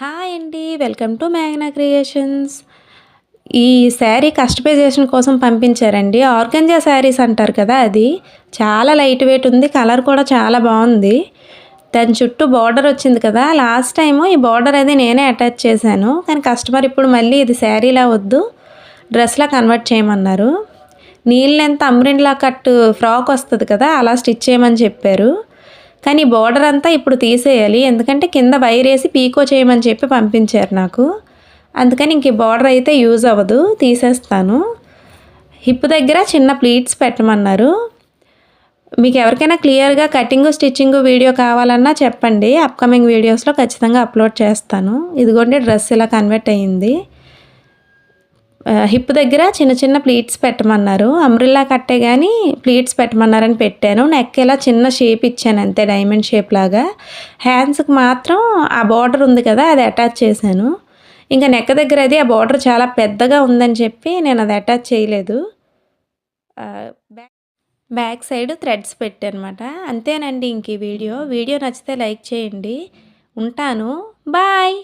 Hi అండి welcome to Magna creations. ఈ sari customization కోసం పంపించారండి. ఆర్గంజా శారీస్ అంటారు కదా అది. చాలా లైట్ వెయిట్ ఉంది కలర్ కూడా చాలా బాగుంది. దాని చుట్టూ బార్డర్ వచ్చింది కదా. లాస్ట్ టైము ఈ బార్డర్ అది నేనే అటాచ్ చేశాను. కానీ కస్టమర్ ఇప్పుడు మళ్ళీ ఇది శారీలా వద్దు డ్రెస్లా కన్వర్ట్ చేయమన్నారు. నీళ్ళెంత అమ్రిండ్లా అమ్రిన్లా కట్ ఫ్రాక్ వస్తుంది కదా అలా స్టిచ్ చేయమని చెప్పారు. కానీ బోర్డర్ అంతా ఇప్పుడు తీసేయాలి. ఎందుకంటే కింద వైర్ వేసి పీకో చేయమని చెప్పి పంపించారు నాకు. అందుకని ఇంక బార్డర్ అయితే యూజ్ అవ్వదు. తీసేస్తాను. హిప్ దగ్గర చిన్న ప్లీట్స్ పెట్టమన్నారు. మీకు ఎవరికైనా క్లియర్గా కటింగ్ స్టిచ్చింగ్ వీడియో కావాలన్నా చెప్పండి. అప్కమింగ్ వీడియోస్లో ఖచ్చితంగా అప్లోడ్ చేస్తాను. ఇదిగోండి డ్రెస్ ఇలా కన్వర్ట్ అయ్యింది. హిప్ దగ్గర చిన్న చిన్న ప్లీట్స్ పెట్టమన్నారు. అమ్రిల్లా కట్టే కానీ ప్లీట్స్ పెట్టమన్నారని పెట్టాను. నెక్ ఇలా చిన్న షేప్ ఇచ్చాను అంతే డైమండ్ షేప్ లాగా. హ్యాండ్స్కి మాత్రం ఆ బార్డర్ ఉంది కదా అది అటాచ్ చేశాను. ఇంకా నెక్ దగ్గర అది ఆ బార్డర్ చాలా పెద్దగా ఉందని చెప్పి నేను అది అటాచ్ చేయలేదు. బ్యాక్ సైడ్ థ్రెడ్స్ పెట్టానమాట. అంతేనండి ఇంక ఈ వీడియో. వీడియో నచ్చితే లైక్ చేయండి. ఉంటాను. బాయ్!